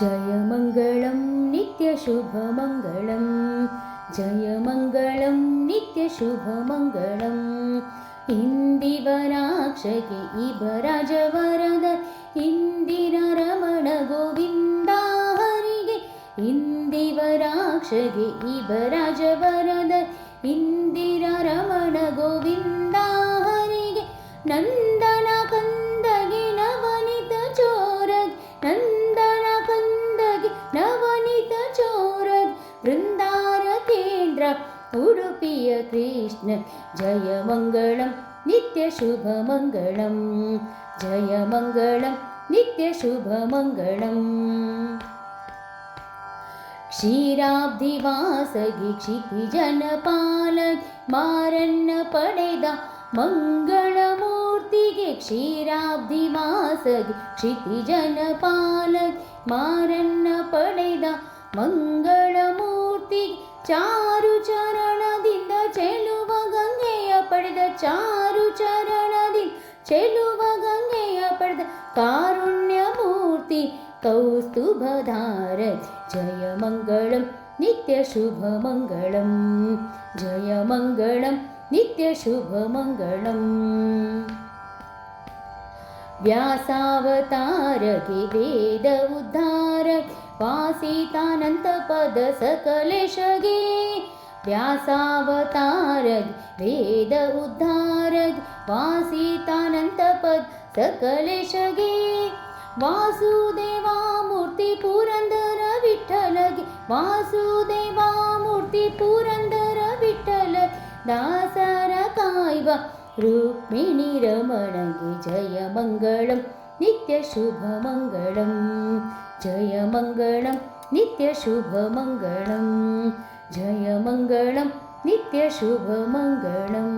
जयमङ्गलं नित्यशुभमङ्गलं जयमङ्गलं नित्यशुभमङ्गलम् इन्दिवराक्षगे इबराजवरद इन्दिररमण गोविन्दा हरिगे इन्दिवराक्षगे इबराजवरद इन्दिररमण गोविन्दा हरिगे नन्दन उडुपिय कृष्ण जय मङ्गलं नित्यशुभमङ्गलं जय मङ्गलं नित्यशुभमङ्गलम् क्षीराब्धिवासगि क्षितिजनपाल मारन्न पडेद मङ्गलमूर्तिगे क्षीराब्धिवासगि क्षितिजनपाल मारन्न पडेद मङ्गलमूर्ति मरण चारु च ಪಡೆದ ಚಾರು ಚರಣದಿಂದ ಚೆಲುವ ಗಂಗೆಯ ಪಡೆದ ಕಾರುಣ್ಯ ಮೂರ್ತಿ ಕೌಸ್ತುಭಧಾರ ಜಯ ಮಂಗಳಂ ನಿತ್ಯ ಶುಭ ಮಂಗಳಂ ಜಯ ಮಂಗಳಂ ನಿತ್ಯ ಶುಭ ಮಂಗಳಂ व्यासावतारके वेद उद्धारक वासीतानन्तपद सकलेशगे व्यासावतारक वेद उद्धारक वासीतानन्तपद सकलेशगे। वासुदेवा मूर्ति पुरन्दर विठ्ठलगे वासुदेवा मूर्ति पुरन्दर विठ्ठल दासर काय्व रुक्मिणी रमणगे जय मङ्गलं नित्यशुभमङ्गलं जय मङ्गलं जयमङ्गलं नित्यशुभमङ्गलम्